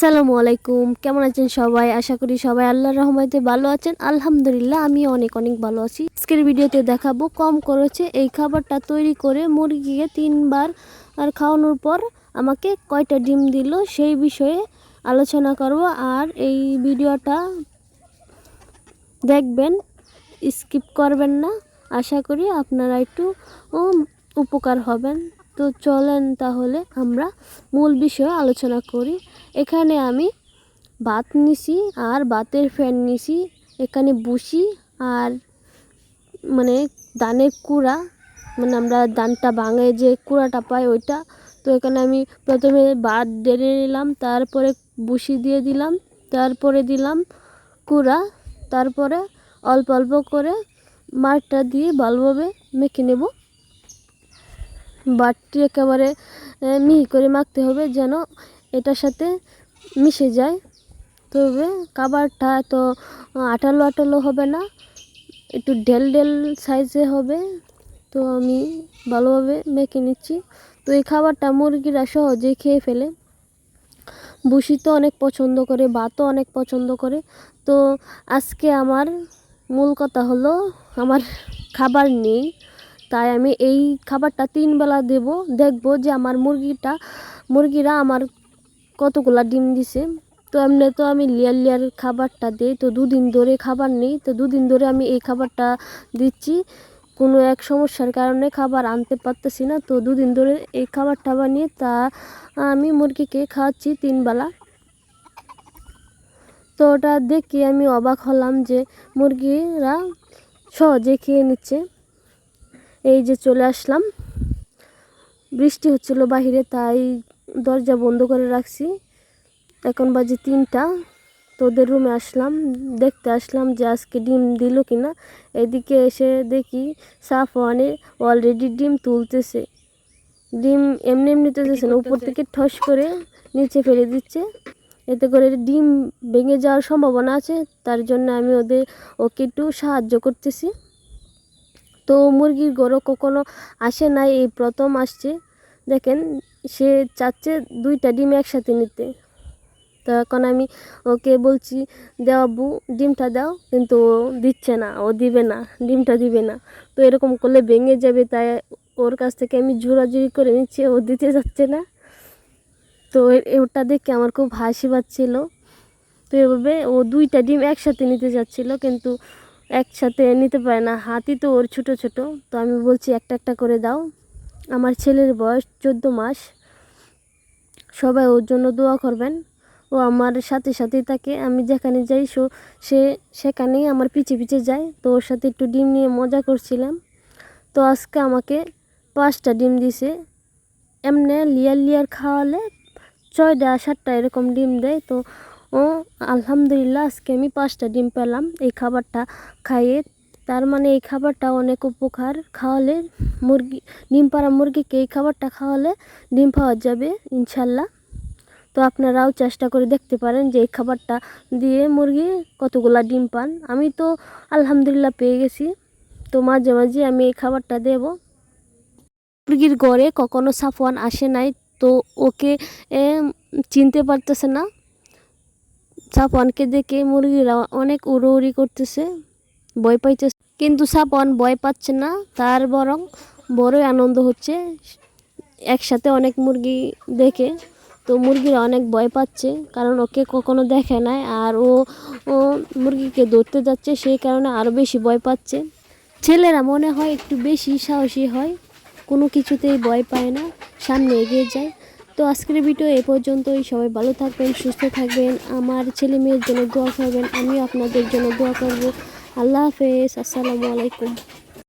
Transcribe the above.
আসসালামু আলাইকুম। কেমন আছেন সবাই? আশা করি সবাই আল্লাহর রহমতে ভালো আছেন। আলহামদুলিল্লাহ আমি অনেক অনেক ভালো আছি। আজকের ভিডিওতে দেখাবো কম করেছে এই খাবারটা তৈরি করে মুরগিকে তিনবার আর খাওয়ানোর পর আমাকে কয়টা ডিম দিল সেই বিষয়ে আলোচনা করব। আর এই ভিডিওটা দেখবেন, স্কিপ করবেন না। আশা করি আপনারা একটু উপকার হবেন। তো চলেন তাহলে আমরা মূল বিষয়ে আলোচনা করি। এখানে আমি ভাত নিছি আর বাতের ফ্যান নিছি, এখানে বুসি আর মানে দানের কুড়া মানে আমরা দানটা ভাঙে যে কুড়াটা পাই ওইটা। তো এখানে আমি প্রথমে ভাত ডেড়ে নিলাম, তারপরে বুসি দিয়ে দিলাম, তারপরে দিলাম কুড়া, তারপরে অল্প অল্প করে মাঠটা দিয়ে ভালোভাবে মেখে নেব। বাটটি একেবারে মিহি করে মাখতে হবে যেন এটার সাথে মিশে যায়। তবে খাবারটা এত আটালো আটালো হবে না, একটু ডেল ডেল সাইজে হবে। তো আমি ভালোভাবে মেখে নিচ্ছি। তো এই খাবারটা মুরগিরা সহজেই খেয়ে ফেলে। বুসি তো অনেক পছন্দ করে, ভাতও অনেক পছন্দ করে। তো আজকে আমার মূল কথা হলো, আমার খাবার নেই। তাই আমি এই খাবারটা তিন বেলা দেব। দেখব যে আমার মুরগিটা, মুরগিরা আমার কতগুলা ডিম দিছে। তো এমনি তো আমি লেয়ার লেয়ার খাবারটা দিই। তো দুদিন ধরে খাবার নেই। তো দুদিন ধরে আমি এই খাবারটা দিচ্ছি। কোনো এক সমস্যার কারণে খাবার আনতে পারতেছি না। তো দুদিন ধরে এই খাবারটা বানিয়ে তা আমি মুরগিকে খাওয়াচ্ছি তিন বেলা। তো ওটা দেখে আমি অবাক হলাম যে মুরগিরা সহজে খেয়ে নিচ্ছে। এই যে চলে আসলাম। বৃষ্টি হচ্ছিল বাহিরে, তাই দরজা বন্ধ করে রাখছি। এখন বাজে তিনটা। তোদের রুমে আসলাম, দেখতে আসলাম যে আজকে ডিম দিল কি না এদিকে এসে দেখি সাফওয়ানে অলরেডি ডিম তুলতেছে। ডিম এমনি এমনি তুলতেছে না, উপর থেকে ঠস করে নিচে ফেলে দিচ্ছে। এতে করে ডিম ভেঙে যাওয়ার সম্ভাবনা আছে, তার জন্য আমি ওদের, ওকে একটু সাহায্য করতেছি। তো মুরগির গরু কখনো আসে নাই, এই প্রথম আসছে। দেখেন, সে চাচ্ছে দুইটা ডিম একসাথে নিতে। তো এখন আমি ওকে বলছি দেওয়াবু ডিমটা দাও। কিন্তু ও দিচ্ছে না, ও দিবে না, ডিমটা দিবে না। তো এরকম করলে ভেঙে যাবে, তাই ওর কাছ থেকে আমি জোরাজুরি করে নিচ্ছি, ও দিতে যাচ্ছে না। তো ওটা দেখে আমার খুব হাসি পাচ্ছিল। তো এভাবে ও দুইটা ডিম একসাথে নিতে যাচ্ছিল, কিন্তু একসাথে নিতে পারে না। হাতি তো ওর ছোট ছোট। তো আমি বলছি, একটা একটা করে দাও। আমার ছেলের বয়স চোদ্দ মাস। সবাই ওর জন্য দোয়া করবেন। ও আমার সাথে সাথেই থাকে। আমি যেখানে যাই, সো, সে সেখানেই আমার পিছে পিছে যায়। তো ওর সাথে একটু ডিম নিয়ে মজা করছিলাম। তো আজকে আমাকে পাঁচটা ডিম দিছে। এমনি লিয়ার লিয়ার খাওয়ালে ছয়টা সাতটা এরকম ডিম দেয়। তো ও আলহামদুলিল্লাহ, আজকে আমি পাঁচটা ডিম পেলাম। এই খাবারটা খাইয়ে তার মানে এই খাবারটা অনেক উপকার। খাওয়ালে মুরগি, ডিম পাড়া মুরগিকে এই খাবারটা খাওয়ালে ডিম পাওয়া যাবে, ইনশাল্লাহ। তো আপনারাও চেষ্টা করে দেখতে পারেন যে এই খাবারটা দিয়ে মুরগি কতগুলা ডিম পান। আমি তো আলহামদুলিল্লাহ পেয়ে গেছি। তো মাঝে মাঝে আমি এই খাবারটা দেব। মুরগির ঘরে কখনো সাফওয়ান আসে নাই, তো ওকে চিনতে পারতেছে না। সাফওয়ানকে দেখে মুরগিরা অনেক উড়ো উড়ি করতেছে, ভয় পাইতেছে। কিন্তু সাফওয়ান ভয় পাচ্ছে না, তার বরং বড়ই আনন্দ হচ্ছে। একসাথে অনেক মুরগি দেখে, তো মুরগিরা অনেক ভয় পাচ্ছে, কারণ ওকে কখনো দেখে নাই আর ও ও মুরগিকে ধরতে যাচ্ছে, সেই কারণে আরও বেশি ভয় পাচ্ছে। ছেলেরা মনে হয় একটু বেশি সাহসী হয়, কোনো কিছুতেই ভয় পায় না, সামনে এগিয়ে যায়। তো আজকের ভিডিও এ পর্যন্তই। সবাই ভালো থাকবেন, সুস্থ থাকবেন। আমার ছেলে মেয়ের জন্য দোয়া করবেন, আমিও আপনাদের জন্য দোয়া করব। আল্লাহ হাফেজ, আসসালামু আলাইকুম।